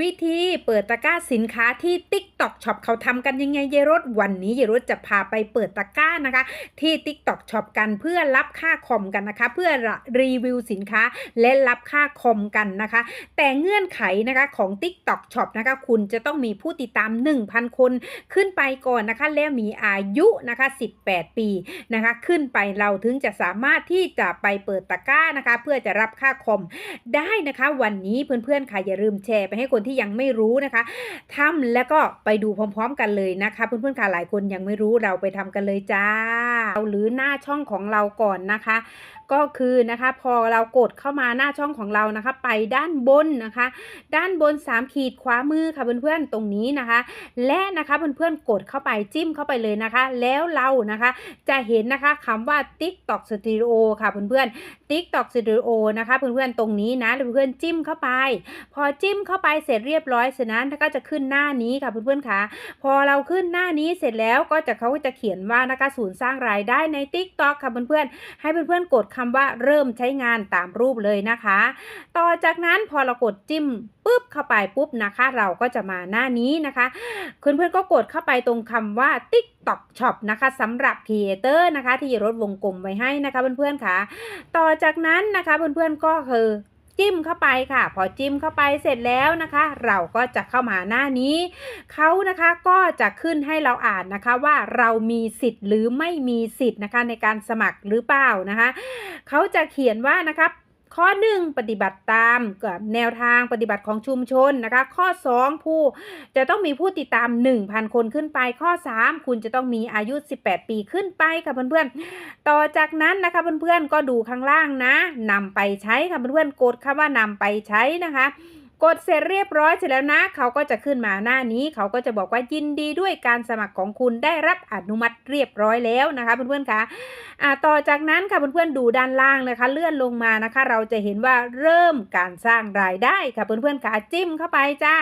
วิธีเปิดตะกร้าสินค้าที่ TikTok Shop เขาทำกันยังไงเยรถวันนี้เยรถจะพาไปเปิดตะกร้านะคะ ที่ TikTok Shop กันเพื่อรับค่าคอมกันนะคะ เพื่อรีวิวสินค้าและรับค่าคอมกันนะคะ แต่เงื่อนไขนะคะของ TikTok Shop นะคะคุณจะต้องมีผู้ติดตาม 1,000 คนขึ้นไปก่อนนะคะ แล้วมีอายุนะคะ 18 ปีนะคะ ขึ้นไปเราถึงจะสามารถที่จะไปเปิดตะกร้านะคะ เพื่อจะรับค่าคอมได้นะคะ วันนี้เพื่อนๆค่ะอย่าลืมแชร์ไปให้คนที่ยังไม่รู้นะคะทำแล้วก็ไปดูพร้อม ๆ กันเลยนะคะเพื่อนๆค่ะหลายคนยังไม่รู้เราไปทำกันเลยจ้าหรือหน้าช่องของเราก่อนนะคะ ก็คือนะคะพอเรากดเข้ามาหน้าช่องของเรานะคะ ไปด้านบนนะคะ ด้านบน 3 ขีดขวามือค่ะเพื่อนๆตรงนี้นะคะ และนะคะเพื่อนๆกดเข้าไปจิ้มเข้าไปเลยนะคะ แล้วเรานะคะ จะเห็นนะคะคำว่า TikTok Studio ค่ะเพื่อนๆ TikTok Studio นะคะเพื่อนๆตรงนี้นะเพื่อนๆจิ้มเข้าไป พอจิ้มเข้าไปเสร็จเรียบร้อยเสร็จนั้นก็จะขึ้นหน้านี้ค่ะเพื่อนๆค่ะพอเราขึ้นหน้านี้เสร็จแล้วก็จะเขาจะเขียนว่านะคะศูนย์สร้างรายได้ใน TikTok ค่ะเพื่อนๆให้เพื่อนๆกดคำว่าเริ่มใช้งานตามรูปเลยนะคะ ต่อจากนั้นพอเรากดจิ้มปุ๊บเข้าไปปุ๊บนะคะ เราก็จะมาหน้านี้นะคะเพื่อนๆก็กดเข้าไปตรงคำว่า TikTok Shop นะคะสำหรับ Creator นะคะ ที่รถวงกลมไว้ให้นะคะเพื่อนๆค่ะ ต่อจากนั้นนะคะเพื่อนๆก็คือ จิ้มเข้าไปค่ะ พอจิ้มเข้าไปเสร็จแล้วนะคะ เราก็จะเข้ามาหน้านี้เขานะคะก็จะขึ้นให้เราอ่านนะคะว่าเรามีสิทธิ์หรือไม่มีสิทธิ์นะคะในการสมัครหรือเปล่านะคะเขาจะเขียนว่านะคะ ข้อ 1 ปฏิบัติตามกับแนวทางปฏิบัติของชุมชนนะคะ ข้อ 2 ผู้จะต้องมีผู้ติดตาม 1,000 คนขึ้นไป ข้อ 3 คุณจะต้องมีอายุ 18 ปีขึ้นไปค่ะเพื่อนๆ ต่อจากนั้นนะคะเพื่อนๆก็ดูข้างล่างนะนำไปใช้ค่ะเพื่อนๆกดคำว่านำไปใช้นะคะกดเสร็จเรียบร้อยเสร็จแล้วนะ เขาก็จะขึ้นมาหน้านี้ เขาก็จะบอกว่ายินดีด้วยการสมัครของคุณได้รับอนุมัติเรียบร้อยแล้วนะคะเพื่อนๆคะอ่าต่อจากนั้นค่ะเพื่อนๆดูด้านล่างนะคะ เลื่อนลงมานะคะ เราจะเห็นว่าเริ่มการสร้างรายได้ค่ะเพื่อนๆคะจิ้มเข้าไปจ้า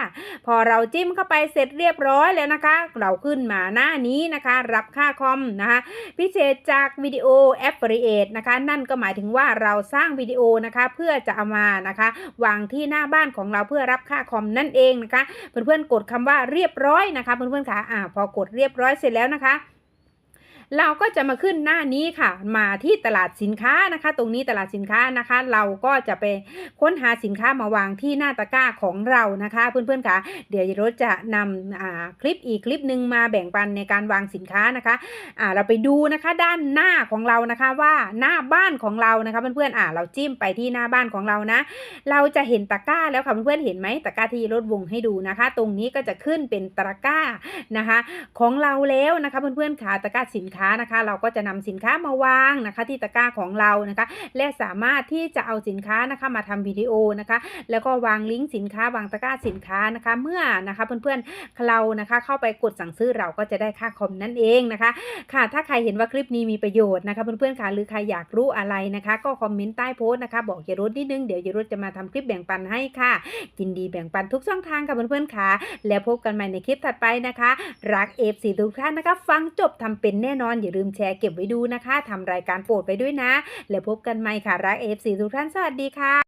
พอเราจิ้มเข้าไปเสร็จเรียบร้อยแล้วนะคะ เราขึ้นมาหน้านี้นะคะ รับค่าคอมนะคะ พิเศษจากวิดีโอ Affiliate นะคะ นั่นก็หมายถึงว่าเราสร้างวิดีโอนะคะเพื่อจะเอามานะคะ วางที่หน้าบ้านของเราเพื่อรับค่าคอมนั่นเองนะคะ เพื่อนๆกดคำว่าเรียบร้อยนะคะ เพื่อนๆค่ะอ่าพอกดเรียบร้อยเสร็จแล้วนะคะ เราก็จะมาขึ้นหน้านี้ค่ะ มาที่ตลาดสินค้านะคะ ตรงนี้ตลาดสินค้านะคะ เราก็จะไปค้นหาสินค้ามาวางที่หน้าตะกร้าของเรานะคะ เพื่อนๆค่ะ เดี๋ยวรถจะนำคลิปอีกคลิปหนึ่งมาแบ่งปันในการวางสินค้านะคะอ่าเราไปดูนะคะด้านหน้าของเรานะคะว่าหน้าบ้านของเรานะคะเพื่อนๆอ่าเราจิ้มไปที่หน้าบ้านของเรานะ เราจะเห็นตะกร้าแล้วค่ะเพื่อนๆเห็นไหมตะกร้าที่รถวงให้ดูนะคะ ตรงนี้ก็จะขึ้นเป็นตะกร้านะคะ ของเราแล้วนะคะเพื่อนๆค่ะตะกร้าสินค้านะคะ เราก็จะนำสินค้ามาวางนะคะที่ตะกร้าของเรานะคะ และสามารถที่จะเอาสินค้านะคะมาทำวิดีโอนะคะ แล้วก็วางลิงก์สินค้าวางตะกร้าสินค้านะคะ เมื่อนะคะเพื่อนๆเรานะคะ เข้าไปกดสั่งซื้อเราก็จะได้ค่าคอมนั่นเองนะคะ ค่ะ ถ้าใครเห็นว่าคลิปนี้มีประโยชน์นะคะ เพื่อนๆค่ะหรือใครอยากรู้อะไรนะคะ ก็คอมเมนต์ใต้โพสต์นะคะ บอกเยรุดนิดนึงเดี๋ยวเยรุดจะมาทำคลิปแบ่งปันให้ค่ะยินดีแบ่งปันทุกช่องทางค่ะเพื่อนๆค่ะแล้วพบกันใหม่ในคลิปถัดไปนะคะ รักเอฟซีทุกท่านนะคะ ฟังจบทำเป็นแน่นอนอนอย่าลืมแชร์เก็บไว้ดูนะคะทำรายการโปรดไปด้วยนะ แล้วพบกันใหม่ค่ะรักเอฟซีทุกท่านสวัสดีค่ะ